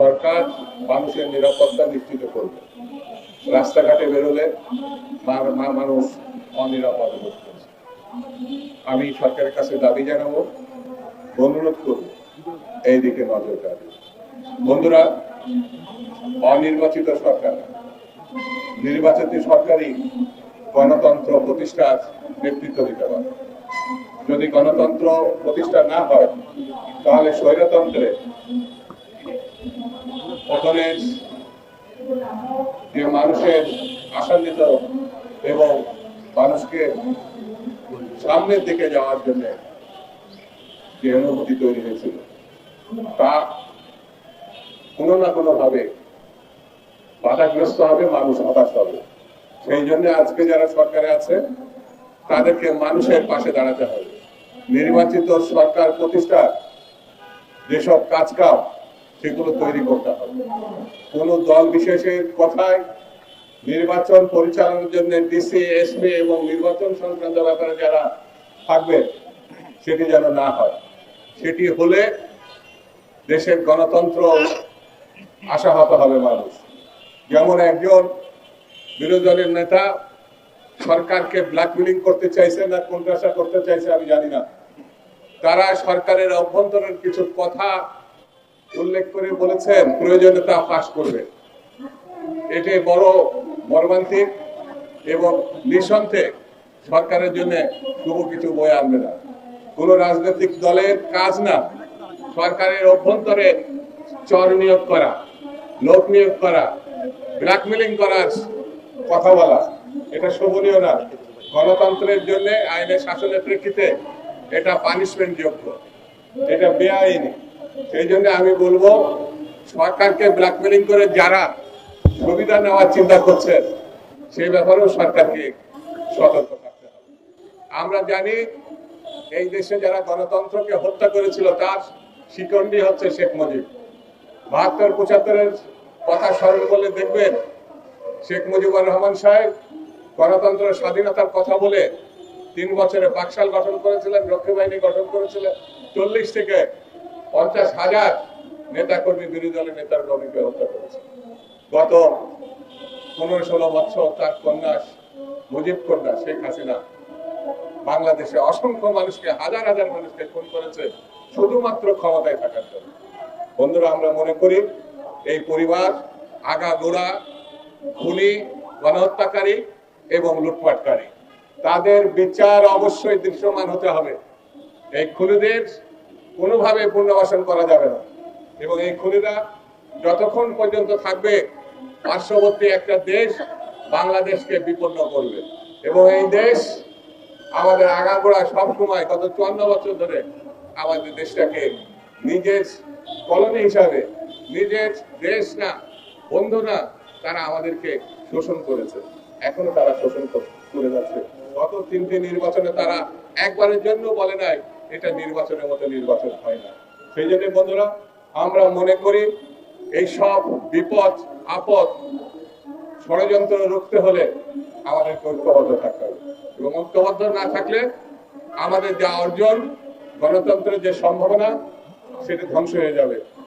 সরকার মানুষের নিরাপত্তা নিশ্চিত করবে। রাস্তাঘাটে বেরোলে মানুষ অনিরাপদ আমি সরকারের কাছে দাবি জানাব, অনুরোধ করব এই দিকে নজর রাখবে বন্ধুরা, অনির্বাচিত সরকার, নির্বাচিত সরকারই গণতন্ত্র প্রতিষ্ঠার নেতৃত্ব দিতে পারে। যদি গণতন্ত্র প্রতিষ্ঠা না হয়, তাহলে স্বৈরতন্ত্রে পতনের যে মানুষের আশান্বিত এবং মানুষকে সামনের দিকে যাওয়ার জন্য যে অনুভূতি তৈরি হয়েছিল, তা কোনো না কোনো ভাবে বাধাগ্রস্ত হবে, মানুষ হতাশ হবে। সেই জন্য আজকে যারা সরকারে আছে, তাদেরকে মানুষের পাশে দাঁড়াতে হবে। নির্বাচিত সরকার প্রতিষ্ঠার যেসব কাজ কাম সেগুলো তৈরি করতে হবে। কোন দল বিশেষের কথায় নির্বাচন পরিচালনার জন্য ডিসি এসপি এবং নির্বাচন সংক্রান্ত ব্যাপারে যারা থাকবে, সেটি যেন না হয়। সেটি হলে দেশের গণতন্ত্র আশাহত হবে মানুষ। যেমন একজন বিরোধী দলের নেতা সরকারকে ব্ল্যাকমেলিং করতে চাইছে না কোনটাশা করতে চাইছে আমি জানি না। তারা সরকারের অভ্যন্তরের কিছু কথা উল্লেখ করে বলেছেন প্রয়োজনে তা পাশ করবে। এটি বড় মর্মান্তিক এবং নিঃসন্দেহে সরকারের জন্য শুভ কিছু বয়ে আনবে না। কোন রাজনৈতিক দলের কাজ না, সরকারের অভ্যন্তরে চর নিয়োগ করা, লোক নিয়োগ করা ব্ল্যাকমেলিং করার কথা বলা, এটা শোভনীয় না। গণতন্ত্রের জন্য, আইনের শাসনের প্রেক্ষিতে এটা পানিশমেন্ট যোগ্য। এটা বেআইনি। সেই জন্য আমি বলব, সরকারকে ব্ল্যাকমেলিং করে যারা সুবিধা নেওয়ার চিন্তা করছেন সেই ব্যাপারেও সরকারকে সতর্ক থাকতে হবে। আমরা জানি এই দেশে যারা গণতন্ত্রকে হত্যা করেছিল, তার শিকন্ডি হচ্ছে শেখ মুজিব। বাহাত্তর, পঁচাত্তরের কথা স্মরণ করলে দেখবেন, শেখ মুজিবুর রহমান সাহেব গণতন্ত্র, স্বাধীনতার কথা বলে তিন বছরে বাকশাল গঠন করেছিলেন রক্ষী বাহিনী গঠন করেছিলেন, চল্লিশ থেকে পঞ্চাশ হাজার নেতা কর্মী বিরোধী দলের নেতার কর্মীকে হত্যা করেছে। গত পনেরো ষোলো বছর তার কন্যা মুজিব কন্যা শেখ হাসিনা বাংলাদেশে অসংখ্য মানুষকে, হাজার হাজার মানুষকে খুন করেছে শুধুমাত্র ক্ষমতায় থাকার জন্য। বন্ধুরা, আমরা মনে করি এই পরিবার আগা গোড়া খুনি, গণহত্যাকারী এবং লুটপাটকারী। তাদের বিচার অবশ্যই দৃশ্যমান হতে হবে। এই খুনিদের কোনোভাবে পুনর্বাসন করা যাবে না। এবং এই খুনিরা যতক্ষণ পর্যন্ত থাকবে, পার্শ্ববর্তী একটা দেশ বাংলাদেশকে বিপন্ন করবে। এবং এই দেশ আমাদের আগাগোড়া সবসময়, গত চুয়ান্ন বছর ধরে আমাদের দেশটাকে নিজের কলোনি হিসাবে, নিজের দেশ না, বন্ধু না, তারা আমাদেরকে শোষণ করেছে। এখনও তারা শোষণ করে যাচ্ছে। গত তিনটি নির্বাচনে তারা একবারের জন্য বলে নাই এটা নির্বাচনের মতো নির্বাচন হয় না। সেই জন্য বন্ধুরা, আমরা মনে করি এই সব বিপদ, আপদ ষড়যন্ত্র রুখতে হলে আমাদের ঐক্যবদ্ধ থাকতে হবে। এবং ঐক্যবদ্ধ না থাকলে আমাদের যা অর্জন, গণতন্ত্রের যে সম্ভাবনা, সেটা ধ্বংস হয়ে যাবে।